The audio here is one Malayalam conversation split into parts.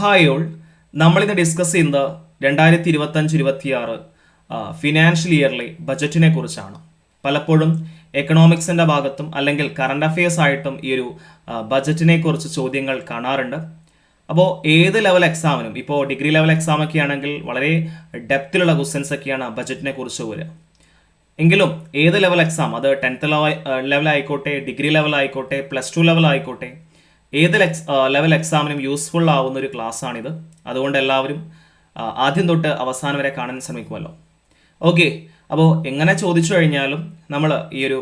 ഹായ് ഓൾ നമ്മളിന്ന് ഡിസ്കസ് ചെയ്യുന്നത് രണ്ടായിരത്തി ഇരുപത്തഞ്ച് ഇരുപത്തിയാറ് ഫിനാൻഷ്യൽ ഇയറിലെ ബജറ്റിനെ കുറിച്ചാണ്. പലപ്പോഴും എക്കണോമിക്സിന്റെ ഭാഗത്തും അല്ലെങ്കിൽ കറണ്ട് അഫയേഴ്സ് ആയിട്ടും ഈ ഒരു ബജറ്റിനെ കുറിച്ച് ചോദ്യങ്ങൾ കാണാറുണ്ട്. അപ്പോൾ ഏത് ലെവൽ എക്സാമിനും ഇപ്പോൾ ഡിഗ്രി ലെവൽ എക്സാം ഒക്കെ ആണെങ്കിൽ വളരെ ഡെപ്തിലുള്ള ക്വസ്റ്റ്യൻസ് ഒക്കെയാണ് ബജറ്റിനെ കുറിച്ച് വരിക. എങ്കിലും ഏത് ലെവൽ എക്സാം അത് ടെൻത്ത് ലെവൽ ആയിക്കോട്ടെ ഡിഗ്രി ലെവൽ ആയിക്കോട്ടെ പ്ലസ് ടു ലെവൽ ആയിക്കോട്ടെ ഏത് ലെവൽ എക്സാമിനും യൂസ്ഫുൾ ആവുന്ന ഒരു ക്ലാസ് ആണിത്. അതുകൊണ്ട് എല്ലാവരും ആദ്യം തൊട്ട് അവസാനം വരെ കാണാൻ ശ്രമിക്കുമല്ലോ. ഓക്കെ അപ്പോൾ എങ്ങനെ ചോദിച്ചു കഴിഞ്ഞാലും നമ്മൾ ഈ ഒരു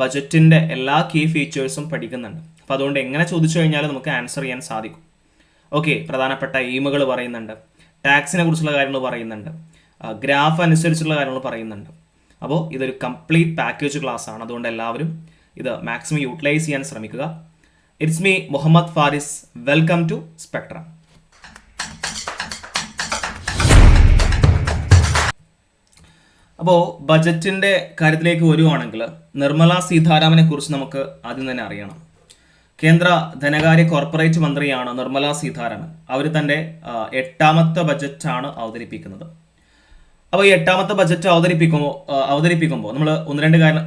ബജറ്റിന്റെ എല്ലാ കീ ഫീച്ചേഴ്സും പഠിക്കുന്നുണ്ട്. അപ്പോൾ അതുകൊണ്ട് എങ്ങനെ ചോദിച്ചു കഴിഞ്ഞാലും നമുക്ക് ആൻസർ ചെയ്യാൻ സാധിക്കും. ഓക്കെ പ്രധാനപ്പെട്ട എയിമുകൾ പറയുന്നുണ്ട്. ടാക്സിനെ കുറിച്ചുള്ള കാര്യങ്ങൾ പറയുന്നുണ്ട്. ഗ്രാഫ് അനുസരിച്ചുള്ള കാര്യങ്ങൾ പറയുന്നുണ്ട്. അപ്പോൾ ഇതൊരു കംപ്ലീറ്റ് പാക്കേജ് ക്ലാസ് ആണ്. അതുകൊണ്ട് എല്ലാവരും ഇത് മാക്സിമം യൂട്ടിലൈസ് ചെയ്യാൻ ശ്രമിക്കുക. It's me Muhammad Faris welcome to Spectrum അപ്പോൾ ബജറ്റിന്റെ കാര്യത്തിലേക്ക് വരുവാണെങ്കിൽ നിർമ്മല സീതാരാമനെ കുറിച്ച് നമുക്ക് ആദ്യം തന്നെ അറിയണം. കേന്ദ്ര ധനകാര്യ കോർപ്പറേറ്റ് മന്ത്രിയാണ് നിർമ്മല സീതാരാമൻ. അവർ തന്റെ എട്ടാമത്തെ ബജറ്റാണ് അവതരിപ്പിക്കുന്നത്. അപ്പോൾ ഈ എട്ടാമത്തെ ബജറ്റ് അവതരിപ്പിക്കുമ്പോൾ അവതരിപ്പിക്കുമ്പോൾ നമ്മൾ ഒന്ന് രണ്ട് കാര്യം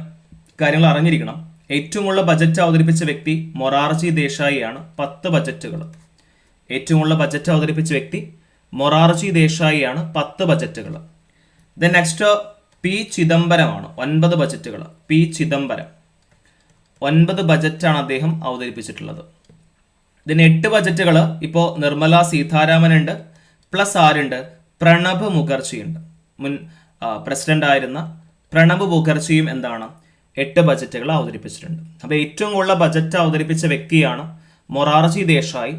കാര്യങ്ങൾ അറിഞ്ഞിരിക്കണം. ഏറ്റവും കൂടുതൽ ബജറ്റ് അവതരിപ്പിച്ച വ്യക്തി മൊറാർജി ദേശായിയാണ് പത്ത് ബജറ്റുകൾ. ഏറ്റവും കൂടുതൽ ബജറ്റ് അവതരിപ്പിച്ച വ്യക്തി മൊറാർജി ദേശായിയാണ് പത്ത് ബജറ്റുകൾ. ദെൻ നെക്സ്റ്റ് പി ചിദംബരമാണ് ഒൻപത് ബജറ്റുകൾ. പി ചിദംബരം. ഒൻപത് ബജറ്റാണ് അദ്ദേഹം അവതരിപ്പിച്ചിട്ടുള്ളത്. ഇതിന് എട്ട് ബജറ്റുകൾ ഇപ്പോൾ നിർമ്മല സീതാരാമൻ ഉണ്ട് പ്ലസ് ആരുണ്ട്? പ്രണബ് മുഖർജിയുണ്ട്. മുൻ പ്രസിഡന്റ് ആയിരുന്ന പ്രണബ് മുഖർജിയും എന്താണ്? എട്ട് ബജറ്റുകൾ അവതരിപ്പിച്ചിട്ടുണ്ട്. അപ്പോൾ ഏറ്റവും കൂടുതൽ ബജറ്റ് അവതരിപ്പിച്ച വ്യക്തിയാണ് മൊറാർജി ദേശായി.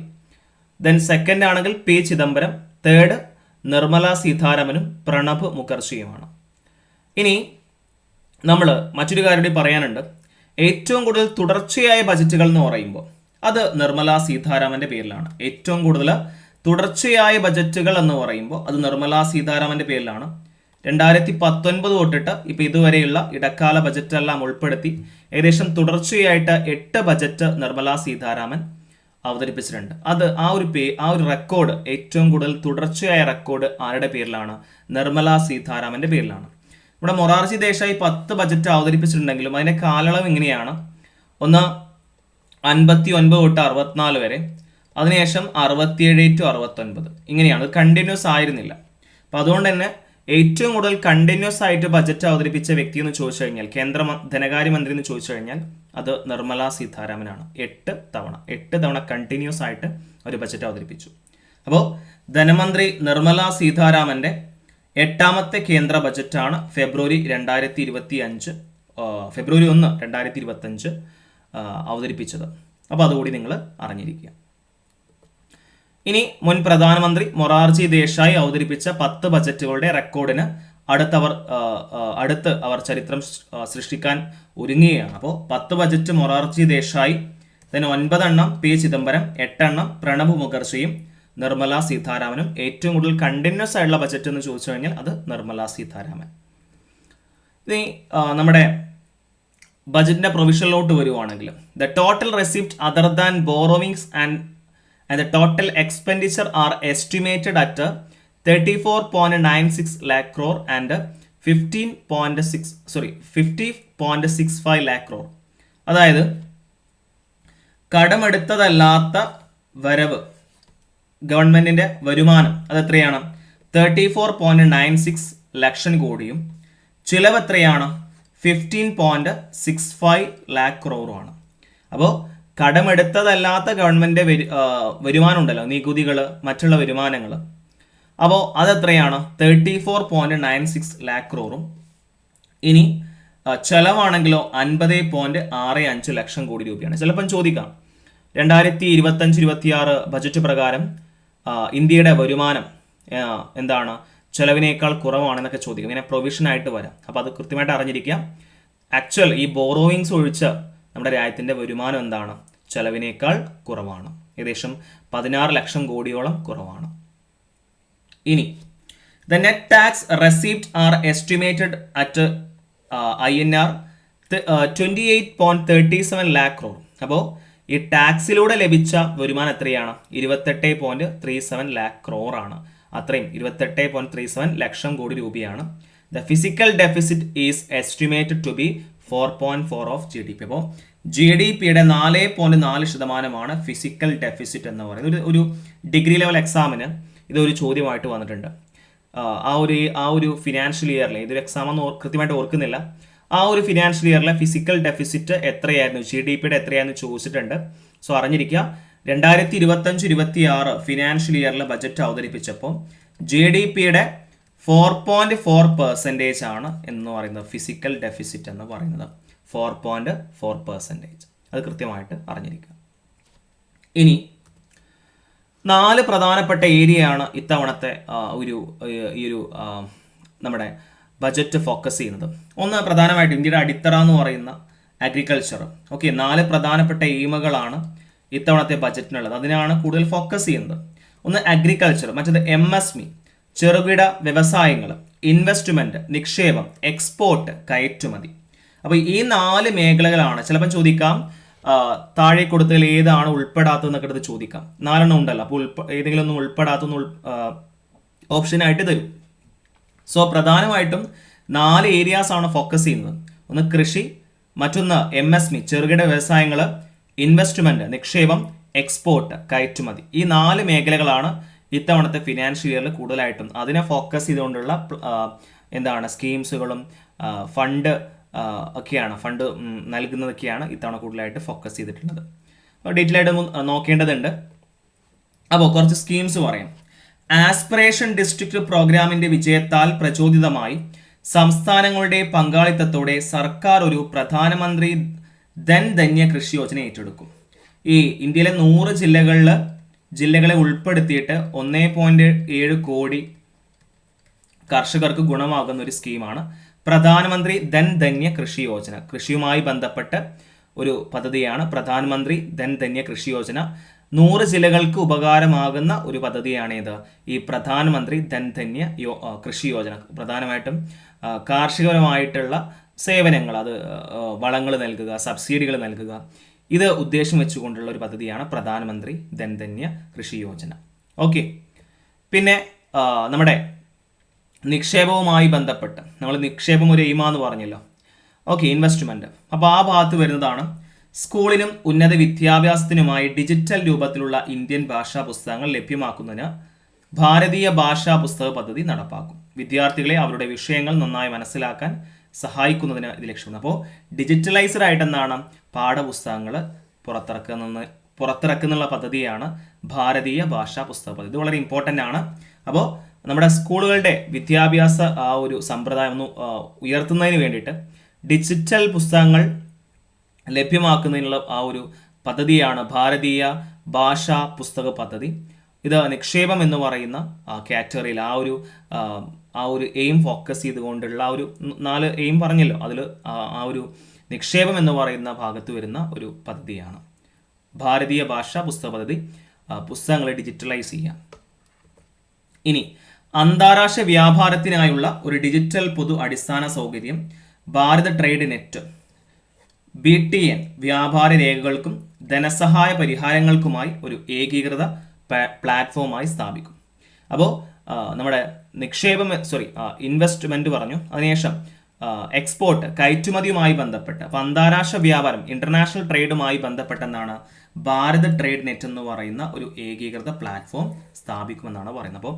ദെൻ സെക്കൻഡ് ആണെങ്കിൽ പി ചിദംബരം. തേർഡ് നിർമ്മല സീതാരാമനും പ്രണബ് മുഖർജിയുമാണ്. ഇനി നമ്മൾ മറ്റൊരു കാര്യം കൂടി പറയാനുണ്ട്. ഏറ്റവും കൂടുതൽ തുടർച്ചയായ ബജറ്റുകൾ എന്ന് പറയുമ്പോൾ അത് നിർമ്മല സീതാരാമന്റെ പേരിലാണ്. ഏറ്റവും കൂടുതൽ തുടർച്ചയായ ബജറ്റുകൾ എന്ന് പറയുമ്പോൾ അത് നിർമ്മല സീതാരാമന്റെ പേരിലാണ്. രണ്ടായിരത്തി പത്തൊൻപത് തൊട്ടിട്ട് ഇപ്പൊ ഇതുവരെയുള്ള ഇടക്കാല ബജറ്റ് എല്ലാം ഉൾപ്പെടുത്തി ഏകദേശം തുടർച്ചയായിട്ട് എട്ട് ബജറ്റ് നിർമ്മലാ സീതാരാമൻ അവതരിപ്പിച്ചിട്ടുണ്ട്. അത് ആ ഒരു പേ ആ ഒരു റെക്കോർഡ് ഏറ്റവും കൂടുതൽ തുടർച്ചയായ റെക്കോർഡ് ആരുടെ പേരിലാണ്? നിർമ്മല സീതാരാമന്റെ പേരിലാണ്. ഇവിടെ മൊറാർജി ദേശായി പത്ത് ബജറ്റ് അവതരിപ്പിച്ചിട്ടുണ്ടെങ്കിലും അതിന്റെ കാലയളവ് ഇങ്ങനെയാണ് ഒന്ന് അൻപത്തി ഒൻപത് തൊട്ട് അറുപത്തിനാല് വരെ അതിനുശേഷം അറുപത്തിയേഴ് ടു അറുപത്തൊൻപത് ഇങ്ങനെയാണ്. കണ്ടിന്യൂസ് ആയിരുന്നില്ല. അപ്പോൾ അതുകൊണ്ട് തന്നെ ഏറ്റവും കൂടുതൽ കണ്ടിന്യൂസ് ആയിട്ട് ബജറ്റ് അവതരിപ്പിച്ച വ്യക്തി എന്ന് ചോദിച്ചു കഴിഞ്ഞാൽ കേന്ദ്ര ധനകാര്യ ധനകാര്യമന്ത്രി എന്ന് ചോദിച്ചു കഴിഞ്ഞാൽ അത് നിർമ്മല സീതാരാമനാണ്. എട്ട് തവണ എട്ട് തവണ കണ്ടിന്യൂസ് ആയിട്ട് ഒരു ബജറ്റ് അവതരിപ്പിച്ചു. അപ്പോൾ ധനമന്ത്രി നിർമ്മല സീതാരാമന്റെ എട്ടാമത്തെ കേന്ദ്ര ബജറ്റാണ് ഫെബ്രുവരി രണ്ടായിരത്തി ഇരുപത്തി അഞ്ച് ഫെബ്രുവരി ഒന്ന് രണ്ടായിരത്തി ഇരുപത്തി അഞ്ച് അവതരിപ്പിച്ചത്. അപ്പോൾ അതുകൂടി നിങ്ങൾ അറിഞ്ഞിരിക്കുക. ഇനി മുൻ പ്രധാനമന്ത്രി മൊറാർജി ദേശായി അവതരിപ്പിച്ച പത്ത് ബജറ്റുകളുടെ റെക്കോർഡിന് അടുത്തവർ അടുത്ത് അവർ ചരിത്രം സൃഷ്ടിക്കാൻ ഒരുങ്ങുകയാണ്. അപ്പോൾ പത്ത് ബജറ്റ് മൊറാർജി ദേശായി തന്നെ ഒൻപതെണ്ണം പി ചിദംബരം എട്ടെണ്ണം പ്രണബ് മുഖർജിയും നിർമ്മല സീതാരാമനും. ഏറ്റവും കൂടുതൽ കണ്ടിന്യൂസ് ആയിട്ടുള്ള ബജറ്റ് എന്ന് ചോദിച്ചു കഴിഞ്ഞാൽ അത് നിർമ്മല സീതാരാമൻ. ഇനി നമ്മുടെ ബജറ്റിന്റെ പ്രൊവിഷനിലോട്ട് വരുവാണെങ്കിൽ the total receipt other than borrowings and and the total expenditure are estimated at thirty four point nine six lakh crore and fifteen point six sorry fifty point six five lakh crore അതായത് കടമെടുത്തതല്ലാത്ത വരവ് ഗവൺമെന്റിന്റെ വരുമാനം അത് എത്രയാണ്? Thirty four point nine six ലക്ഷം കോടിയും ചിലവ് എത്രയാണ്? Fifteen point six five lakh ക്രോറുമാണ് അപ്പോൾ കടമെടുത്തതല്ലാത്ത ഗവൺമെന്റ് വരു- വരുമാനം ഉണ്ടല്ലോ നികുതികൾ മറ്റുള്ള വരുമാനങ്ങൾ അപ്പോൾ അതെത്രയാണ്? Thirty four point nine six lakh ക്രോറും ഇനി ചെലവാണെങ്കിലോ അൻപത് പോയിന്റ് ആറ് അഞ്ച് ലക്ഷം കോടി രൂപയാണ്. ചിലപ്പം ചോദിക്കാം. രണ്ടായിരത്തി ഇരുപത്തഞ്ച് ഇരുപത്തിയാറ് ബജറ്റ് പ്രകാരം ഇന്ത്യയുടെ വരുമാനം എന്താണ്? ചെലവിനേക്കാൾ കുറവാണെന്നൊക്കെ ചോദിക്കും. ഇങ്ങനെ പ്രൊവിഷൻ ആയിട്ട് വരാം. അപ്പോൾ അത് കൃത്യമായിട്ട് അറിഞ്ഞിരിക്കാം ആക്ച്വൽ ഈ ബോറോയിങ്സ് ഒഴിച്ച് നമ്മുടെ രാജ്യത്തിന്റെ വരുമാനം എന്താണ്? ചെലവിനേക്കാൾ കുറവാണ്. ഏകദേശം പതിനാറ് ലക്ഷം കോടിയോളം കുറവാണ്. ഇനി the net tax receipt are estimated at I N R twenty eight point thirty seven lakh crore അപ്പോൾ ഈ ടാക്സിലൂടെ ലഭിച്ച വരുമാനം എത്രയാണ്? ഇരുപത്തെട്ട് point three seven lakh crore ആണ്. അത്രയും ഇരുപത്തെട്ട് പോയിന്റ് ത്രീ സെവൻ ലക്ഷം കോടി രൂപയാണ്. The physical deficit is estimated to be four point four of G D P അപ്പോൾ ജി ഡി പിയുടെ നാല് പോയിന്റ് നാല് ശതമാനമാണ് ഫിസിക്കൽ ഡെഫിസിറ്റ് എന്ന് പറയുന്നത്. ഒരു ഒരു ഡിഗ്രി ലെവൽ എക്സാമിന് ഇതൊരു ചോദ്യമായിട്ട് വന്നിട്ടുണ്ട്. ആ, ഒരു ആ ഒരു ഫിനാൻഷ്യൽ ഇയറിൽ ഇതൊരു എക്സാം എന്ന് കൃത്യമായിട്ട് ഓർക്കുന്നില്ല. ആ ഒരു ഫിനാൻഷ്യൽ ഇയറിലെ ഫിസിക്കൽ ഡെഫിസിറ്റ് എത്രയായിരുന്നു? ജി ഡി പിയുടെ എത്രയായിരുന്നു ചോദിച്ചിട്ടുണ്ട്. സോ അറിഞ്ഞിരിക്കുക. രണ്ടായിരത്തി ഇരുപത്തഞ്ച് ഇരുപത്തി ആറ് ഫിനാൻഷ്യൽ ഇയറിലെ ബജറ്റ് അവതരിപ്പിച്ചപ്പോൾ ജി ഡി പിയുടെ ഫോർ പോയിന്റ് ഫോർ പെർസെന്റേജ് ആണ് എന്ന് പറയുന്നത് ഫിസിക്കൽ ഡെഫിസിറ്റ് എന്ന് പറയുന്നത്. ഫോർ പോയിന്റ് ഫോർ പെർസെന്റേജ് അത് കൃത്യമായിട്ട് അറിഞ്ഞിരിക്കുക. ഇനി നാല് പ്രധാനപ്പെട്ട ഏരിയയാണ് ഇത്തവണത്തെ ഒരു ഈ ഒരു നമ്മുടെ ബജറ്റ് ഫോക്കസ് ചെയ്യുന്നത്. ഒന്ന് പ്രധാനമായിട്ട് ഇന്ത്യയുടെ അടിത്തറ എന്ന് പറയുന്ന അഗ്രികൾച്ചർ ഓക്കെ നാല് പ്രധാനപ്പെട്ട എയിമുകളാണ് ഇത്തവണത്തെ ബജറ്റിനുള്ളത് അതിനാണ് കൂടുതൽ ഫോക്കസ് ചെയ്യുന്നത്. ഒന്ന് അഗ്രികൾച്ചർ മറ്റത് എം എസ് മി ചെറുകിട വ്യവസായങ്ങൾ ഇൻവെസ്റ്റ്മെന്റ് നിക്ഷേപം എക്സ്പോർട്ട് കയറ്റുമതി. അപ്പോൾ ഈ നാല് മേഖലകളാണ്. ചിലപ്പോൾ ചോദിക്കാം താഴെ കൊടുത്തതിൽ ഏതാണ് ഉൾപ്പെടാത്തതെന്നൊക്കെ എടുത്ത് ചോദിക്കാം. നാലെണ്ണം ഉണ്ടല്ലോ. അപ്പോൾ ഉൾപ്പ ഏതെങ്കിലും ഒന്നും ഉൾപ്പെടാത്തൊന്ന് ഓപ്ഷനായിട്ട് തരും. സോ പ്രധാനമായിട്ടും നാല് ഏരിയാസ് ആണ് ഫോക്കസ് ചെയ്യുന്നത്. ഒന്ന് കൃഷി മറ്റൊന്ന് എം എസ് മി ചെറുകിട വ്യവസായങ്ങൾ ഇൻവെസ്റ്റ്മെന്റ് നിക്ഷേപം എക്സ്പോർട്ട് കയറ്റുമതി. ഈ നാല് മേഖലകളാണ് ഇത്തവണത്തെ ഫിനാൻഷ്യൽ ഇയറിൽ കൂടുതലായിട്ടും അതിനെ ഫോക്കസ് ചെയ്തുകൊണ്ടുള്ള എന്താണ് സ്കീംസുകളും ഫണ്ട് ഒക്കെയാണ് ഫണ്ട് നൽകുന്നതൊക്കെയാണ് ഇത്തവണ കൂടുതലായിട്ട് ഫോക്കസ് ചെയ്തിട്ടുള്ളത്. ഡീറ്റെയിൽ ആയിട്ട് ഒന്ന് നോക്കേണ്ടതുണ്ട്. അപ്പോൾ കുറച്ച് സ്കീംസ് പറയാം. ആസ്പിറേഷൻ ഡിസ്ട്രിക്ട് പ്രോഗ്രാമിന്റെ വിജയത്താൽ പ്രചോദിതമായി സംസ്ഥാനങ്ങളുടെ പങ്കാളിത്തത്തോടെ സർക്കാർ ഒരു പ്രധാനമന്ത്രി ധൻ ധന്യ കൃഷി യോജന ഏറ്റെടുക്കും. ഈ ഇന്ത്യയിലെ നൂറ് ജില്ലകളിൽ ജില്ലകളെ ഉൾപ്പെടുത്തിയിട്ട് ഒന്നേ പോയിന്റ് ഏഴ് കോടി കർഷകർക്ക് ഗുണമാകുന്ന ഒരു സ്കീമാണ് പ്രധാനമന്ത്രി ധൻ ധന്യ കൃഷി യോജന. കൃഷിയുമായി ബന്ധപ്പെട്ട് ഒരു പദ്ധതിയാണ് പ്രധാനമന്ത്രി ധൻ ധന്യ കൃഷി യോജന. നൂറ് ജില്ലകൾക്ക് ഉപകാരമാകുന്ന ഒരു പദ്ധതിയാണ് ഇത് ഈ പ്രധാനമന്ത്രി ധൻ ധന്യ യോ കൃഷി യോജന. പ്രധാനമായിട്ടും കാർഷികപരമായിട്ടുള്ള സേവനങ്ങൾ അത് വളങ്ങൾ നൽകുക സബ്സിഡികൾ നൽകുക. ഇത് ഉദ്ദേശം വെച്ചുകൊണ്ടുള്ള ഒരു പദ്ധതിയാണ് പ്രധാനമന്ത്രി ധൻ ധന്യ കൃഷി യോജന. ഓക്കെ. പിന്നെ നമ്മുടെ നിക്ഷേപവുമായി ബന്ധപ്പെട്ട്. നമ്മൾ നിക്ഷേപം ഒരു എയിമാന്ന് പറഞ്ഞല്ലോ. ഓക്കെ ഇൻവെസ്റ്റ്മെന്റ് അപ്പോൾ ആ ഭാഗത്ത് വരുന്നതാണ് സ്കൂളിനും ഉന്നത വിദ്യാഭ്യാസത്തിനുമായി ഡിജിറ്റൽ രൂപത്തിലുള്ള ഇന്ത്യൻ ഭാഷാ പുസ്തകങ്ങൾ ലഭ്യമാക്കുന്നതിന് ഭാരതീയ ഭാഷാ പുസ്തക പദ്ധതി നടപ്പാക്കും. വിദ്യാർത്ഥികളെ അവരുടെ വിഷയങ്ങൾ നന്നായി മനസ്സിലാക്കാൻ സഹായിക്കുന്നതിന് ഇത് ലക്ഷ്യമാണ് അപ്പോൾ ഡിജിറ്റലൈസ്ഡ് ആയിട്ടെന്നാണ് പാഠപുസ്തകങ്ങൾ പുറത്തിറക്കുന്ന പുറത്തിറക്കുന്നുള്ള പദ്ധതിയാണ് ഭാരതീയ ഭാഷാ പുസ്തക പദ്ധതി. ഇത് വളരെ ഇമ്പോർട്ടന്റ് ആണ്. അപ്പോൾ നമ്മുടെ സ്കൂളുകളുടെ വിദ്യാഭ്യാസ ആ ഒരു സമ്പ്രദായം ഒന്ന് ഉയർത്തുന്നതിന് വേണ്ടിയിട്ട് ഡിജിറ്റൽ പുസ്തകങ്ങൾ ലഭ്യമാക്കുന്നതിനുള്ള ആ ഒരു പദ്ധതിയാണ് ഭാരതീയ ഭാഷാ പുസ്തക പദ്ധതി. ഇത് നിക്ഷേപം എന്ന് പറയുന്ന കാറ്റഗറിയിൽ ആ ഒരു ആ ഒരു എയിം ഫോക്കസ് ചെയ്തുകൊണ്ടുള്ള ആ ഒരു നാല് എയിം പറഞ്ഞല്ലോ അതിൽ ആ ഒരു നിക്ഷേപം എന്ന് പറയുന്ന ഭാഗത്ത് വരുന്ന ഒരു പദ്ധതിയാണ്. ഭാരതീയ ഭാഷാ പുസ്തക പദ്ധതി പുസ്തകങ്ങളെ ഡിജിറ്റലൈസ് ചെയ്യാം ഇനി അന്താരാഷ്ട്ര വ്യാപാരത്തിനായുള്ള ഒരു ഡിജിറ്റൽ പൊതു അടിസ്ഥാന സൗകര്യം Bharat trade net B T N വ്യാപാര രേഖകൾക്കും ധനസഹായ പരിഹാരങ്ങൾക്കുമായി ഒരു ഏകീകൃത പ്ലാറ്റ്ഫോമായി സ്ഥാപിക്കും. അപ്പോൾ നമ്മുടെ നിക്ഷേപം സോറി ഇൻവെസ്റ്റ്മെന്റ് പറഞ്ഞു. അതിനുശേഷം എക്സ്പോർട്ട് കയറ്റുമതിയുമായി ബന്ധപ്പെട്ട് അപ്പോൾ അന്താരാഷ്ട്ര വ്യാപാരം ഇന്റർനാഷണൽ ട്രേഡുമായി ബന്ധപ്പെട്ടെന്നാണ് ഭാരത് ട്രേഡ് നെറ്റ് എന്ന് പറയുന്ന ഒരു ഏകീകൃത പ്ലാറ്റ്ഫോം സ്ഥാപിക്കുമെന്നാണ് പറയുന്നത്. അപ്പോൾ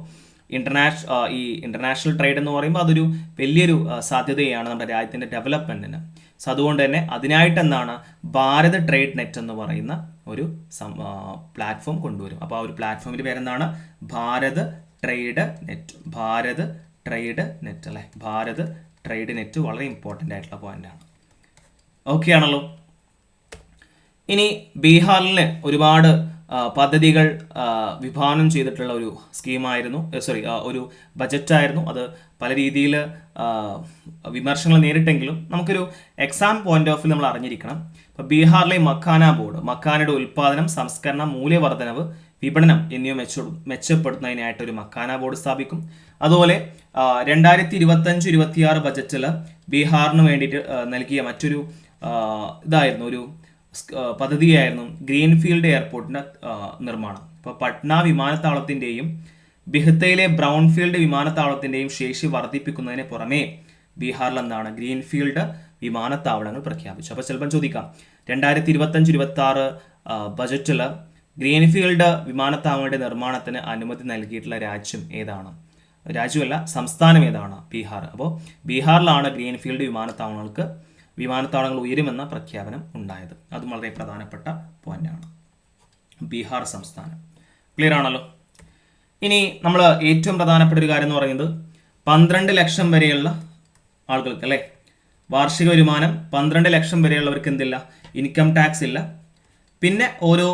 ഇന്റർനാഷണൽ ഈ ഇന്റർനാഷണൽ ട്രേഡ് എന്ന് പറയുമ്പോൾ അതൊരു വലിയൊരു സാധ്യതയാണ് നമ്മുടെ രാജ്യത്തിന്റെ ഡെവലപ്മെന്റിന് സോ അതുകൊണ്ട് തന്നെ അതിനായിട്ട് എന്താണ് ഭാരത് ട്രേഡ് നെറ്റ് എന്ന് പറയുന്ന ഒരു പ്ലാറ്റ്ഫോം കൊണ്ടുവരും. അപ്പോൾ ആ ഒരു പ്ലാറ്റ്ഫോമിന്റെ പേരെന്താണ്? Bharat trade net Bharat trade net അല്ലേ? ഭാരത് ട്രേഡ് നെറ്റ് വളരെ ഇമ്പോർട്ടന്റ് ആയിട്ടുള്ള പോയിന്റാണ് ഓക്കെ ആണല്ലോ. ഇനി ബീഹാറിൽ ഒരുപാട് പദ്ധതികൾ വിഭാവനം ചെയ്തിട്ടുള്ള ഒരു സ്കീമായിരുന്നു. സോറി ഒരു ബജറ്റായിരുന്നു. അത് പല രീതിയിൽ വിമർശനങ്ങൾ നേരിട്ടെങ്കിലും നമുക്കൊരു എക്സാം പോയിന്റ് ഓഫ് നമ്മൾ അറിഞ്ഞിരിക്കണം. ഇപ്പോൾ ബീഹാറിലെ മക്കാന ബോർഡ് മക്കാനയുടെ ഉൽപ്പാദനം സംസ്കരണം മൂല്യവർദ്ധനവ് വിപണനം എന്നിവ മെച്ച മെച്ചപ്പെടുത്തുന്നതിനായിട്ട് ഒരു മക്കാന ബോർഡ് സ്ഥാപിക്കും. അതുപോലെ രണ്ടായിരത്തി ഇരുപത്തഞ്ച് ഇരുപത്തിയാറ് ബജറ്റിൽ ബീഹാറിന് വേണ്ടിയിട്ട് നൽകിയ മറ്റൊരു ഇതായിരുന്നു ഒരു പദ്ധതിയായിരുന്നു ഗ്രീൻഫീൽഡ് എയർപോർട്ടിന്റെ നിർമ്മാണം. ഇപ്പോൾ പട്ന വിമാനത്താവളത്തിന്റെയും ബിഹത്തയിലെ ബ്രൗൺഫീൽഡ് വിമാനത്താവളത്തിന്റെയും ശേഷി വർദ്ധിപ്പിക്കുന്നതിന് പുറമേ ബീഹാറിൽ എന്താണ് ഗ്രീൻഫീൽഡ് വിമാനത്താവളങ്ങൾ പ്രഖ്യാപിച്ചു? അപ്പോൾ ചിലപ്പം ചോദിക്കാം. രണ്ടായിരത്തി ഇരുപത്തഞ്ച് ഇരുപത്തി ആറ് ബജറ്റിൽ ഗ്രീൻഫീൽഡ് വിമാനത്താവളങ്ങളുടെ നിർമ്മാണത്തിന് അനുമതി നൽകിയിട്ടുള്ള രാജ്യം ഏതാണ്? രാജ്യമല്ല സംസ്ഥാനം ഏതാണ് ബീഹാർ? അപ്പോൾ ബീഹാറിലാണ് ഗ്രീൻഫീൽഡ് വിമാനത്താവളങ്ങൾക്ക് വിമാനത്താവളങ്ങൾ ഉയരുമെന്ന പ്രഖ്യാപനം ഉണ്ടായത്. അതും വളരെ പ്രധാനപ്പെട്ട പോയിന്റാണ്. ബീഹാർ സംസ്ഥാനം. ക്ലിയർ ആണല്ലോ? ഇനി നമ്മൾ ഏറ്റവും പ്രധാനപ്പെട്ട ഒരു കാര്യം എന്ന് പറയുന്നത് പന്ത്രണ്ട് ലക്ഷം വരെയുള്ള ആളുകൾക്ക് അല്ലേ? വാർഷിക വരുമാനം പന്ത്രണ്ട് ലക്ഷം വരെയുള്ളവർക്ക് എന്തില്ല? ഇൻകം ടാക്സ് ഇല്ല. പിന്നെ ഓരോ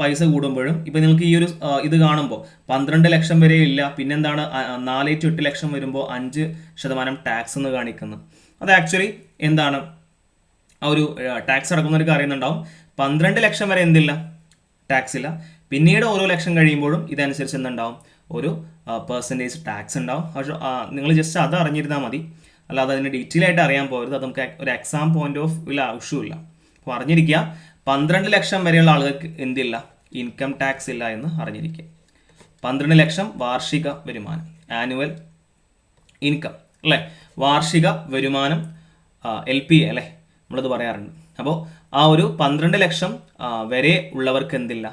പൈസ കൂടുമ്പോഴും ഇപ്പം നിങ്ങൾക്ക് ഈ ഒരു ഇത് കാണുമ്പോൾ പന്ത്രണ്ട് ലക്ഷം വരെ ഇല്ല. പിന്നെന്താണ്? നാല് ടു എട്ട് ലക്ഷം വരുമ്പോൾ അഞ്ച് ശതമാനം ടാക്സ് എന്ന് കാണിക്കുന്നു. അത് ആക്ച്വലി എന്താണ്? ആ ഒരു ടാക്സ് അടക്കുന്നവർക്ക് അറിയുന്നുണ്ടാവും. പന്ത്രണ്ട് ലക്ഷം വരെ എന്തില്ല? ടാക്സ് ഇല്ല. പിന്നീട് ഓരോ ലക്ഷം കഴിയുമ്പോഴും ഇതനുസരിച്ച് എന്തുണ്ടാവും? ഒരു പെർസെന്റേജ് ടാക്സ് ഉണ്ടാവും. പക്ഷേ നിങ്ങൾ ജസ്റ്റ് അത് അറിഞ്ഞിരുന്നാൽ മതി. അല്ലാതെ അതിന് ഡീറ്റെയിൽ ആയിട്ട് അറിയാൻ പോകരുത്. അത് നമുക്ക് ഒരു എക്സാം പോയിന്റ് ഓഫ് ഇല്ല. ആവശ്യമില്ല അപ്പോൾ അറിഞ്ഞിരിക്കുക പന്ത്രണ്ട് ലക്ഷം വരെയുള്ള ആളുകൾക്ക് എന്തില്ല? ഇൻകം ടാക്സ് ഇല്ല എന്ന് അറിഞ്ഞിരിക്കുക. പന്ത്രണ്ട് ലക്ഷം വാർഷിക വരുമാനം. ആനുവൽ ഇൻകം അല്ലേ? വാർഷിക വരുമാനം എൽ പി എ അല്ലേ? നമ്മളത് പറയാറുണ്ട്. അപ്പോൾ ആ ഒരു പന്ത്രണ്ട് ലക്ഷം വരെ ഉള്ളവർക്ക് എന്തില്ല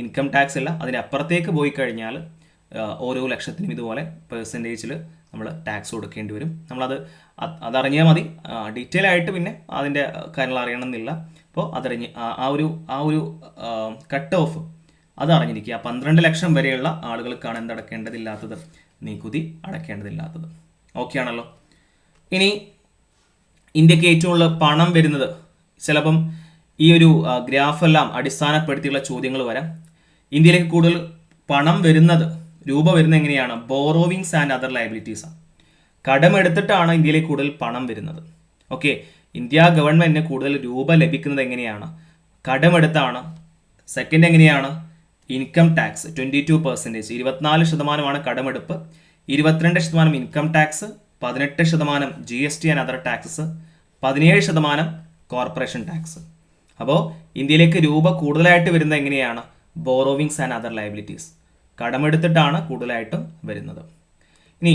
ഇൻകം ടാക്സ് ഇല്ല. അതിനപ്പുറത്തേക്ക് പോയി കഴിഞ്ഞാൽ ഓരോ ലക്ഷത്തിനും ഇതുപോലെ പെർസെന്റേജിൽ നമ്മൾ ടാക്സ് കൊടുക്കേണ്ടി വരും. നമ്മളത് അത് അതറിഞ്ഞാൽ മതി. ഡീറ്റെയിൽ ആയിട്ട് പിന്നെ അതിന്റെ കാര്യങ്ങൾ അറിയണമെന്നില്ല. അപ്പോൾ അതറിഞ്ഞ് ആ ഒരു ആ ഒരു കട്ട് ഓഫ് അത് അറിഞ്ഞിരിക്കുക പന്ത്രണ്ട് ലക്ഷം വരെയുള്ള ആളുകൾക്കാണ് എന്തടക്കേണ്ടതില്ലാത്തത്? നികുതി അടക്കേണ്ടതില്ലാത്തത്. ഓക്കെ ആണല്ലോ ഇനി ഇന്ത്യയ്ക്ക് ഏറ്റവും കൂടുതൽ പണം വരുന്നത് ചിലപ്പം ഈ ഒരു ഗ്രാഫെല്ലാം അടിസ്ഥാനപ്പെടുത്തിയുള്ള ചോദ്യങ്ങൾ വരാം. ഇന്ത്യയിലേക്ക് കൂടുതൽ പണം വരുന്നത് രൂപ വരുന്നത് എങ്ങനെയാണ്? ബോറോവിങ്സ് ആൻഡ് അതർ ലയബിലിറ്റീസാണ് കടമെടുത്തിട്ടാണ് ഇന്ത്യയിലേക്ക് കൂടുതൽ പണം വരുന്നത്. ഓക്കെ ഇന്ത്യ ഗവൺമെന്റിന് കൂടുതൽ രൂപ ലഭിക്കുന്നത് എങ്ങനെയാണ്? കടമെടുത്താണ് സെക്കൻഡ് എങ്ങനെയാണ്? Income tax twenty two percentage ഇരുപത്തിനാല് ശതമാനമാണ് കടമെടുപ്പ്. ഇരുപത്തിരണ്ട് ശതമാനം ഇൻകം ടാക്സ് പതിനെട്ട് ശതമാനം G S T and other taxes പതിനേഴ് ശതമാനം കോർപ്പറേഷൻ ടാക്സ് അപ്പോൾ ഇന്ത്യയിലേക്ക് രൂപ കൂടുതലായിട്ട് വരുന്നത് എങ്ങനെയാണ്? ബോറോവിങ്സ് ആൻഡ് അതർ ലയബിലിറ്റീസ് കടമെടുത്തിട്ടാണ് കൂടുതലായിട്ടും വരുന്നത്. ഇനി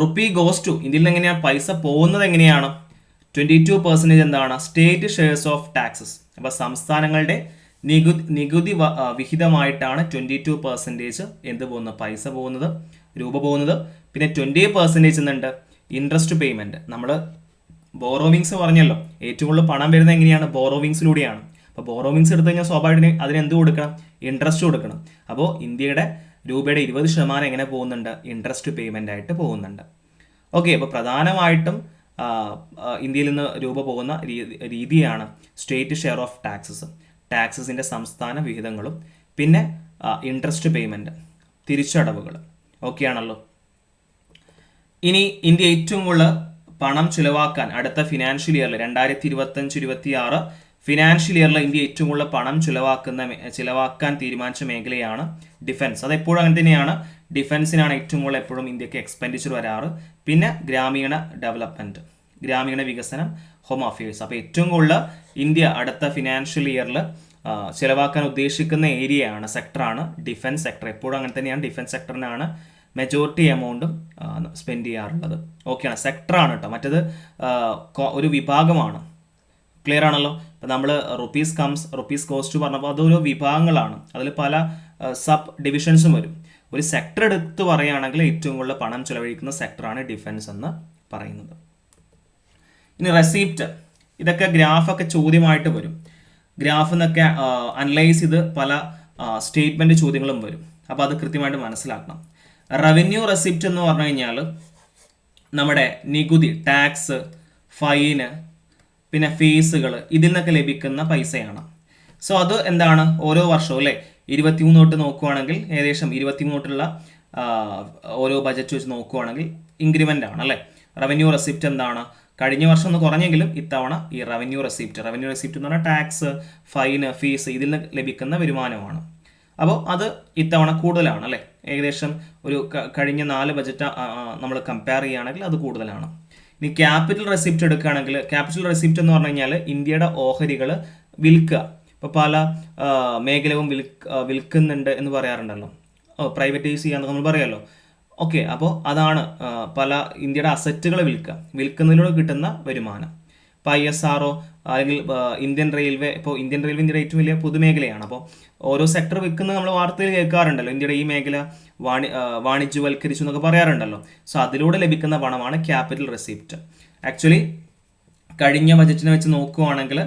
റുപ്പി ഗോസ് ടു ഇന്ത്യയിൽ നിന്ന് എങ്ങനെയാണ് പൈസ പോകുന്നത് എങ്ങനെയാണ്? ട്വന്റി ടു പെർസെന്റേജ് എന്താണ്? സ്റ്റേറ്റ് ഷെയർസ് ഓഫ് ടാക്സസ് അപ്പോൾ സംസ്ഥാനങ്ങളുടെ നികുതി നികുതി വിഹിതമായിട്ടാണ് ട്വന്റി ടു പെർസെന്റേജ് എന്ത് പോകുന്നത്? പൈസ പോകുന്നത് രൂപ പോകുന്നത്. പിന്നെ ട്വന്റി പെർസെന്റേജ് എന്നുണ്ട് ഇൻട്രസ്റ്റ് പേയ്മെന്റ് നമ്മൾ ബോറോവിങ്സ് പറഞ്ഞല്ലോ. ഏറ്റവും കൂടുതൽ പണം വരുന്നത് എങ്ങനെയാണ്? ബോറോവിങ്സിലൂടെയാണ് അപ്പോൾ ബോറോവിങ്സ് എടുത്തു കഴിഞ്ഞാൽ സ്വാഭാവികമായിട്ട് അതിന് എന്ത് കൊടുക്കണം? ഇൻട്രസ്റ്റ് കൊടുക്കണം. അപ്പോൾ ഇന്ത്യയുടെ രൂപയുടെ ഇരുപത് ശതമാനം എങ്ങനെ പോകുന്നുണ്ട്? ഇൻട്രസ്റ്റ് പേയ്മെന്റ് ആയിട്ട് പോകുന്നുണ്ട്. ഓക്കെ അപ്പോൾ പ്രധാനമായിട്ടും ഇന്ത്യയിൽ നിന്ന് രൂപ പോകുന്ന രീതിയാണ് സ്റ്റേറ്റ് ഷെയർ ഓഫ് ടാക്സസ് ടാക്സസിന്റെ സംസ്ഥാന വിഹിതങ്ങളും പിന്നെ ഇൻട്രസ്റ്റ് പേയ്മെന്റ് തിരിച്ചടവുകൾ. ആണല്ലോ. ഇനി ഇന്ത്യ ഏറ്റവും കൂടുതൽ പണം ചിലവാക്കാൻ അടുത്ത ഫിനാൻഷ്യൽ ഇയറിൽ രണ്ടായിരത്തി ഇരുപത്തഞ്ച് ഇരുപത്തി ആറ് ഫിനാൻഷ്യൽ ഇയറിൽ ഇന്ത്യ ഏറ്റവും കൂടുതൽ പണം ചിലവാക്കുന്ന ചിലവാക്കാൻ തീരുമാനിച്ച മേഖലയാണ് ഡിഫൻസ് അത് എപ്പോഴും അങ്ങനെ തന്നെയാണ്. ഡിഫൻസിനാണ് ഏറ്റവും കൂടുതൽ എപ്പോഴും ഇന്ത്യയ്ക്ക് എക്സ്പെൻഡിച്ചർ വരാറ്. പിന്നെ ഗ്രാമീണ ഡെവലപ്മെന്റ് ഗ്രാമീണ വികസനം ഹോം അഫയേഴ്സ് അപ്പോൾ ഏറ്റവും കൂടുതൽ ഇന്ത്യ അടുത്ത ഫിനാൻഷ്യൽ ഇയറിൽ ചിലവാക്കാൻ ഉദ്ദേശിക്കുന്ന ഏരിയയാണ് സെക്ടറാണ് ഡിഫൻസ് സെക്ടർ എപ്പോഴും അങ്ങനെ തന്നെയാണ് ഡിഫൻസ് സെക്ടറിനാണ് മെജോറിറ്റി എമൗണ്ടും സ്പെൻഡ് ചെയ്യാറുള്ളത്. ഓക്കെയാണ് സെക്ടറാണ് കേട്ടോ മറ്റത് ഒരു വിഭാഗമാണ്. ക്ലിയർ ആണല്ലോ? ഇപ്പം നമ്മൾ റുപ്പീസ് കംസ് റുപ്പീസ് കോസ്റ്റ് പറഞ്ഞപ്പോൾ അതൊരു വിഭാഗങ്ങളാണ്. അതിൽ പല സബ് ഡിവിഷൻസും വരും. ഒരു സെക്ടർ എടുത്ത് പറയുകയാണെങ്കിൽ ഏറ്റവും കൂടുതൽ പണം ചിലവഴിക്കുന്ന സെക്ടറാണ് ഡിഫൻസ് എന്ന് പറയുന്നത്. ഇനി റെസിപ്റ്റ് ഇതൊക്കെ ഗ്രാഫൊക്കെ ചോദ്യമായിട്ട് വരും. ഗ്രാഫ് എന്നൊക്കെ അനലൈസ് ചെയ്ത് പല സ്റ്റേറ്റ്മെന്റ് ചോദ്യങ്ങളും വരും. അപ്പോൾ അത് കൃത്യമായിട്ട് മനസ്സിലാക്കണം. റവന്യൂ റെസിപ്റ്റ് എന്ന് പറഞ്ഞു കഴിഞ്ഞാൽ നമ്മുടെ നികുതി ടാക്സ് ഫൈന് പിന്നെ ഫീസുകൾ ഇതിൽ നിന്നൊക്കെ ലഭിക്കുന്ന പൈസയാണ്. സോ അത് എന്താണ്? ഓരോ വർഷവും അല്ലേ? ഇരുപത്തിമൂന്ന് തൊട്ട് നോക്കുവാണെങ്കിൽ ഏകദേശം ഇരുപത്തിമൂന്ന് തൊട്ടുള്ള ഓരോ ബജറ്റ് വെച്ച് നോക്കുവാണെങ്കിൽ ഇൻക്രിമെന്റ് ആണ് അല്ലേ? റവന്യൂ റെസിപ്റ്റ് എന്താണ്? കഴിഞ്ഞ വർഷം ഒന്ന് കുറഞ്ഞെങ്കിലും ഇത്തവണ ഈ റവന്യൂ റെസിപ്റ്റ് റവന്യൂ റെസിപ്റ്റ് എന്ന് പറഞ്ഞാൽ ടാക്സ് ഫൈന് ഫീസ് ഇതിൽ നിന്ന് ലഭിക്കുന്ന വരുമാനമാണ്. അപ്പോൾ അത് ഇത്തവണ കൂടുതലാണ് അല്ലേ? ഏകദേശം ഒരു കഴിഞ്ഞ നാല് ബജറ്റ് നമ്മൾ കമ്പയർ ചെയ്യുകയാണെങ്കിൽ അത് കൂടുതലാണ്. ഇനി ക്യാപിറ്റൽ റെസിപ്റ്റ് എടുക്കുകയാണെങ്കിൽ ക്യാപിറ്റൽ റെസിപ്റ്റ് എന്ന് പറഞ്ഞു കഴിഞ്ഞാൽ ഇന്ത്യയുടെ ഓഹരികൾ വിൽക്കുക. ഇപ്പോൾ പല മേഖലവും വിൽക്ക് വിൽക്കുന്നുണ്ട് എന്ന് പറയാറുണ്ടല്ലോ. പ്രൈവറ്റൈസ് ചെയ്യാന്ന് നമ്മൾ പറയാമല്ലോ ഓക്കെ അപ്പോൾ അതാണ് പല ഇന്ത്യയുടെ അസറ്റുകൾ വിൽക്കുക വിൽക്കുന്നതിലൂടെ കിട്ടുന്ന വരുമാനം. ഇപ്പോൾ ഐ എസ് ആർ അല്ലെങ്കിൽ ഇന്ത്യൻ റെയിൽവേ ഇപ്പോൾ ഇന്ത്യൻ റെയിൽവേ ഇന്ത്യയുടെ ഏറ്റവും വലിയ പൊതുമേഖലയാണ്. അപ്പോൾ ഓരോ സെക്ടർ വിൽക്കുന്നത് നമ്മൾ വാർത്തയിൽ കേൾക്കാറുണ്ടല്ലോ. ഇന്ത്യയുടെ ഈ മേഖല വാണി വാണിജ്യവൽക്കരിച്ചു എന്നൊക്കെ പറയാറുണ്ടല്ലോ. സോ അതിലൂടെ ലഭിക്കുന്ന പണമാണ് ക്യാപിറ്റൽ റെസിപ്റ്റ് ആക്ച്വലി കഴിഞ്ഞ ബജറ്റിനെ വെച്ച് നോക്കുകയാണെങ്കിൽ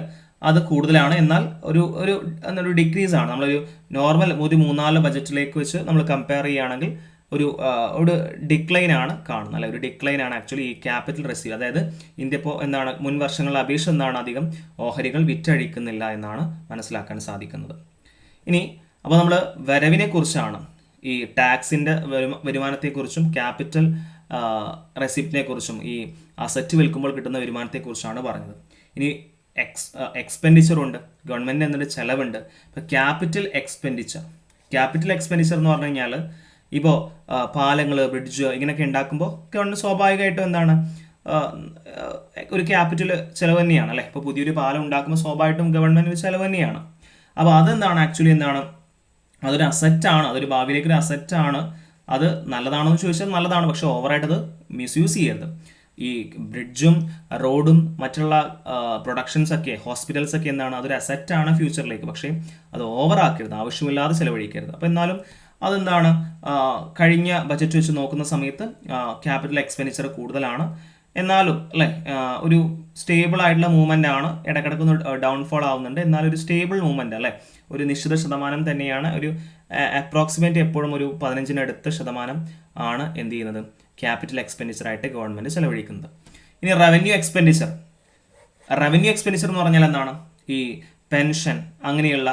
അത് കൂടുതലാണ്. എന്നാൽ ഒരു ഒരു എന്നൊരു ഡിക്രീസ് ആണ്. നമ്മളൊരു നോർമൽ ഒരു മൂന്നാൽ ബജറ്റിലേക്ക് വെച്ച് നമ്മൾ കമ്പയർ ചെയ്യുകയാണെങ്കിൽ ഒരു ഒരു ഡിക്ലൈൻ ആണ് കാണുന്നത്. അല്ലെ? ഒരു ഡിക്ലൈൻ ആണ് ആക്ച്വലി ഈ ക്യാപിറ്റൽ റെസീവ് അതായത് ഇന്ത്യ ഇപ്പോൾ എന്താണ് മുൻ വർഷങ്ങളെ അപേക്ഷിച്ച് എന്താണ് അധികം ഓഹരികൾ വിറ്റഴിക്കുന്നില്ല എന്നാണ് മനസ്സിലാക്കാൻ സാധിക്കുന്നത്. ഇനി അപ്പോൾ നമ്മൾ വരവിനെ കുറിച്ചാണ്. ഈ ടാക്സിന്റെ വരുമാനത്തെക്കുറിച്ചും ക്യാപിറ്റൽ റെസിപ്റ്റിനെ കുറിച്ചും ഈ അസറ്റ് വിൽക്കുമ്പോൾ കിട്ടുന്ന വരുമാനത്തെക്കുറിച്ചാണ് പറഞ്ഞത്. ഇനി എക്സ് എക്സ്പെൻഡിച്ചർ ഉണ്ട്. ഗവൺമെന്റ് എന്നൊരു ചെലവുണ്ട്. ഇപ്പോൾ ക്യാപിറ്റൽ എക്സ്പെൻഡിച്ചർ ക്യാപിറ്റൽ എക്സ്പെൻഡിച്ചർ എന്ന് പറഞ്ഞു കഴിഞ്ഞാൽ ഇപ്പോൾ പാലങ്ങൾ ബ്രിഡ്ജ് ഇങ്ങനെയൊക്കെ ഉണ്ടാക്കുമ്പോൾ ഗവൺമെന്റ് സ്വാഭാവികമായിട്ടും എന്താണ് ഒരു ക്യാപിറ്റൽ ചിലവ് തന്നെയാണ് അല്ലേ? ഇപ്പോൾ പുതിയൊരു പാലം ഉണ്ടാക്കുമ്പോൾ സ്വാഭാവികമായിട്ടും ഗവൺമെന്റ് ചിലവ് തന്നെയാണ്. അപ്പോൾ അതെന്താണ് ആക്ച്വലി എന്താണ്? അതൊരു അസറ്റാണ് അതൊരു ഭാവിയിലേക്ക് ഒരു അസറ്റാണ് അത് നല്ലതാണോ എന്ന് ചോദിച്ചാൽ നല്ലതാണ് പക്ഷെ ഓവറായിട്ട് അത് മിസ്യൂസ് ചെയ്യരുത്. ഈ ബ്രിഡ്ജും റോഡും മറ്റുള്ള പ്രൊഡക്ഷൻസ് ഒക്കെ ഹോസ്പിറ്റൽസ് ഒക്കെ എന്താണ് അതൊരു അസറ്റാണ് ഫ്യൂച്ചറിലേക്ക് പക്ഷേ അത് ഓവറാക്കരുത് ആവശ്യമില്ലാതെ ചിലവഴിക്കരുത്. അപ്പോൾ എന്നാലും അതെന്താണ്? കഴിഞ്ഞ ബജറ്റ് വെച്ച് നോക്കുന്ന സമയത്ത് ക്യാപിറ്റൽ എക്സ്പെൻഡിച്ചർ കൂടുതലാണ്. എന്നാലും അല്ലേ ഒരു സ്റ്റേബിൾ ആയിട്ടുള്ള മൂവ്മെന്റ് ആണ് ഇടക്കിടക്ക് ഡൗൺഫോൾ ആവുന്നുണ്ട്. എന്നാലും ഒരു സ്റ്റേബിൾ മൂവ്മെന്റ് അല്ലേ ഒരു നിശ്ചിത ശതമാനം തന്നെയാണ് ഒരു അപ്രോക്സിമേറ്റ് എപ്പോഴും ഒരു പതിനഞ്ചിനടുത്ത് ശതമാനം ആണ് എന്ത് ചെയ്യുന്നത്? ക്യാപിറ്റൽ എക്സ്പെൻഡിച്ചർ ആയിട്ട് ഗവൺമെന്റ് ചെലവഴിക്കുന്നത്. ഇനി റവന്യൂ എക്സ്പെൻഡിച്ചർ റവന്യൂ എക്സ്പെൻഡിച്ചർ എന്ന് പറഞ്ഞാൽ എന്താണ്? ഈ പെൻഷൻ അങ്ങനെയുള്ള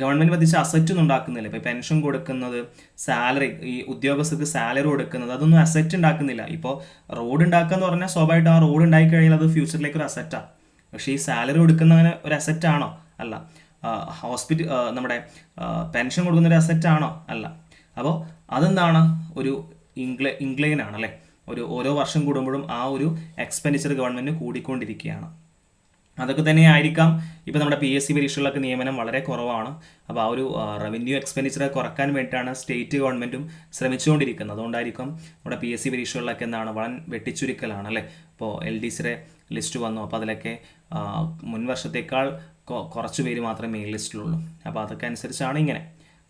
ഗവൺമെന്റ് പതിച്ച അസറ്റ് ഒന്നും ഉണ്ടാക്കുന്നില്ല. ഇപ്പൊ പെൻഷൻ കൊടുക്കുന്നത് സാലറി ഈ ഉദ്യോഗസ്ഥർക്ക് സാലറി കൊടുക്കുന്നത് അതൊന്നും അസറ്റ് ഉണ്ടാക്കുന്നില്ല. ഇപ്പോൾ റോഡ് ഉണ്ടാക്കുക എന്ന് പറഞ്ഞാൽ സ്വാഭാവികമായിട്ട് ആ റോഡ് ഉണ്ടാക്കി കഴിഞ്ഞാൽ അത് ഫ്യൂച്ചറിലേക്ക് ഒരു അസറ്റാണ് പക്ഷേ ഈ സാലറി കൊടുക്കുന്നവന് ഒരു അസറ്റ് ആണോ? അല്ല. ഹോസ്പിറ്റൽ നമ്മുടെ പെൻഷൻ കൊടുക്കുന്ന ഒരു അസറ്റ് ആണോ? അല്ല. അപ്പോൾ അതെന്താണ്? ഒരു ഇംഗ്ല ഇംഗ്ലൈൻ ആണ് അല്ലേ? ഒരു ഓരോ വർഷം കൂടുമ്പോഴും ആ ഒരു എക്സ്പെൻഡിച്ചർ ഗവൺമെന്റ് കൂടിക്കൊണ്ടിരിക്കുകയാണ്. അതൊക്കെ തന്നെ ആയിരിക്കാം. ഇപ്പോൾ നമ്മുടെ പി എസ് സി പരീക്ഷകളിലൊക്കെ നിയമനം വളരെ കുറവാണ്. അപ്പോൾ ആ ഒരു റവന്യൂ എക്സ്പെൻഡിച്ചർ കുറയ്ക്കാൻ വേണ്ടിയിട്ടാണ് സ്റ്റേറ്റ് ഗവൺമെന്റും ശ്രമിച്ചുകൊണ്ടിരിക്കുന്നത്. അതുകൊണ്ടായിരിക്കും നമ്മുടെ പി എസ് സി പരീക്ഷകളിലൊക്കെ എന്താണ് വൻ വെട്ടിച്ചുരുക്കലാണ് അല്ലേ? ഇപ്പോൾ എൽ ഡി സിയുടെ ലിസ്റ്റ് വന്നു. അപ്പോൾ അതിലൊക്കെ മുൻവർഷത്തേക്കാൾ മുൻ വർഷത്തേക്കാൾ കുറച്ച് പേര് മാത്രമേ മെയിൻ ലിസ്റ്റിലുള്ളൂ അപ്പോൾ അതൊക്കെ അനുസരിച്ചാണ് ഇങ്ങനെ.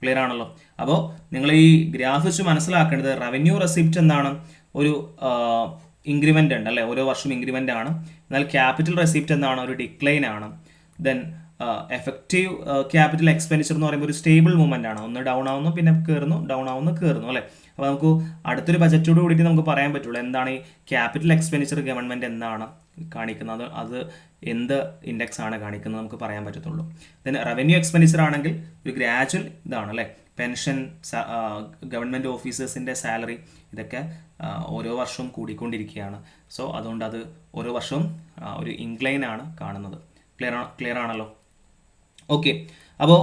ക്ലിയർ ആണല്ലോ? അപ്പോൾ നിങ്ങൾ ഈ ഗ്രാഫ് വെച്ച് മനസ്സിലാക്കേണ്ടത് റവന്യൂ റെസിപ്റ്റ് എന്താണ്? ഒരു ഇൻക്രിമെന്റ് ഉണ്ട് അല്ലേ? ഓരോ വർഷവും ഇൻക്രിമെന്റ് ആണ്. എന്നാൽ ക്യാപിറ്റൽ റെസിപ്റ്റ് എന്താണ് ഒരു ഡിക്ലൈൻ ആണ്. ദെൻ എഫക്റ്റീവ് ക്യാപിറ്റൽ എക്സ്പെൻഡിച്ചർ എന്ന് പറയുമ്പോൾ ഒരു സ്റ്റേബിൾ മൂവ്മെന്റ് ആണ്. ഒന്ന് ഡൗൺ ആവുന്നു പിന്നെ കയറുന്നു ഡൗൺ ആവുന്നു കയറുന്നു അല്ലേ? അപ്പോൾ നമുക്ക് അടുത്തൊരു ബജറ്റോട് കൂടിയിട്ട് നമുക്ക് പറയാൻ പറ്റുള്ളൂ എന്താണ് ഈ ക്യാപിറ്റൽ എക്സ്പെൻഡിച്ചർ ഗവൺമെന്റ് എന്താണ് കാണിക്കുന്നത്. അത് എന്ത് ഇൻഡെക്സ് ആണ് കാണിക്കുന്നത് നമുക്ക് പറയാൻ പറ്റത്തുള്ളൂ. ദെൻ റവന്യൂ എക്സ്പെൻഡിച്ചർ ആണെങ്കിൽ ഒരു ഗ്രാജുവൽ ഇതാണ് അല്ലേ? പെൻഷൻ ഗവൺമെന്റ് ഓഫീസേഴ്സിന്റെ സാലറി ഇതൊക്കെ ഓരോ വർഷവും കൂടിക്കൊണ്ടിരിക്കുകയാണ്. സോ അതുകൊണ്ട് അത് ഓരോ വർഷവും ഒരു ഇൻക്ലൈൻ ആണ് കാണുന്നത്. ക്ലിയർ ക്ലിയർ ആണല്ലോ? ഓക്കെ അപ്പോൾ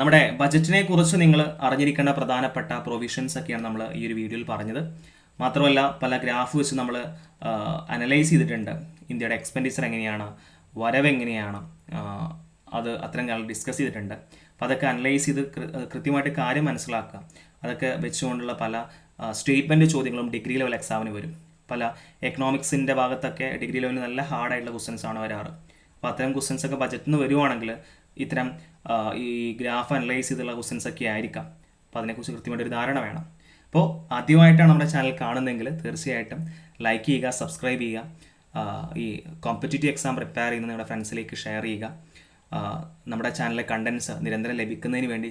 നമ്മുടെ ബജറ്റിനെ കുറിച്ച് നിങ്ങൾ അറിഞ്ഞിരിക്കേണ്ട പ്രധാനപ്പെട്ട പ്രൊവിഷൻസ് ഒക്കെയാണ് നമ്മൾ ഈ ഒരു വീഡിയോയിൽ പറഞ്ഞത്. മാത്രമല്ല പല ഗ്രാഫ് വെച്ച് നമ്മൾ അനലൈസ് ചെയ്തിട്ടുണ്ട്. ഇന്ത്യയുടെ എക്സ്പെൻഡിച്ചർ എങ്ങനെയാണ്? വരവ് എങ്ങനെയാണ്? അത് അത്തരം കാലം ഡിസ്കസ് ചെയ്തിട്ടുണ്ട്. അതൊക്കെ അനലൈസ് ചെയ്ത് കൃത്യമായിട്ട് കാര്യം മനസ്സിലാക്കുക. അതൊക്കെ വെച്ചുകൊണ്ടുള്ള പല സ്റ്റേറ്റ്മെന്റ് ചോദ്യങ്ങളും ഡിഗ്രി ലെവൽ എക്സാമിന് വരും. പല എക്കണോമിക്സിന്റെ ഭാഗത്തൊക്കെ ഡിഗ്രി ലെവലിൽ നല്ല ഹാർഡായിട്ടുള്ള ക്വസ്റ്റൻസ് ആണ് വരാറ്. അപ്പോൾ അത്തരം ക്വസ്റ്റൻസ് ഒക്കെ ബജറ്റിൽ നിന്ന് വരുവാണെങ്കിൽ ഇത്തരം ഈ ഗ്രാഫ് അനലൈസ് ചെയ്തുള്ള ക്വസ്റ്റൻസ് ഒക്കെ ആയിരിക്കാം. അപ്പോൾ അതിനെക്കുറിച്ച് കൃത്യമായിട്ട് ഒരു ധാരണ വേണം. അപ്പോൾ ആദ്യമായിട്ടാണ് നമ്മുടെ ചാനൽ കാണുന്നതെങ്കിൽ തീർച്ചയായിട്ടും ലൈക്ക് ചെയ്യുക സബ്സ്ക്രൈബ് ചെയ്യുക ഈ കോമ്പറ്റേറ്റീവ് എക്സാം പ്രിപ്പയർ ചെയ്യുന്ന നിങ്ങളുടെ ഫ്രണ്ട്സിലേക്ക് ഷെയർ ചെയ്യുക. നമ്മുടെ ചാനലിലെ കണ്ടൻസ് നിരന്തരം ലഭിക്കുന്നതിന് വേണ്ടി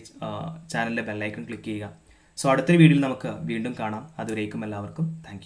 ചാനലിലെ ബെല്ലൈക്കൺ ക്ലിക്ക് ചെയ്യുക. സോ അടുത്തൊരു വീഡിയോയിൽ നമുക്ക് വീണ്ടും കാണാം. അതുവരേക്കും എല്ലാവർക്കും. താങ്ക്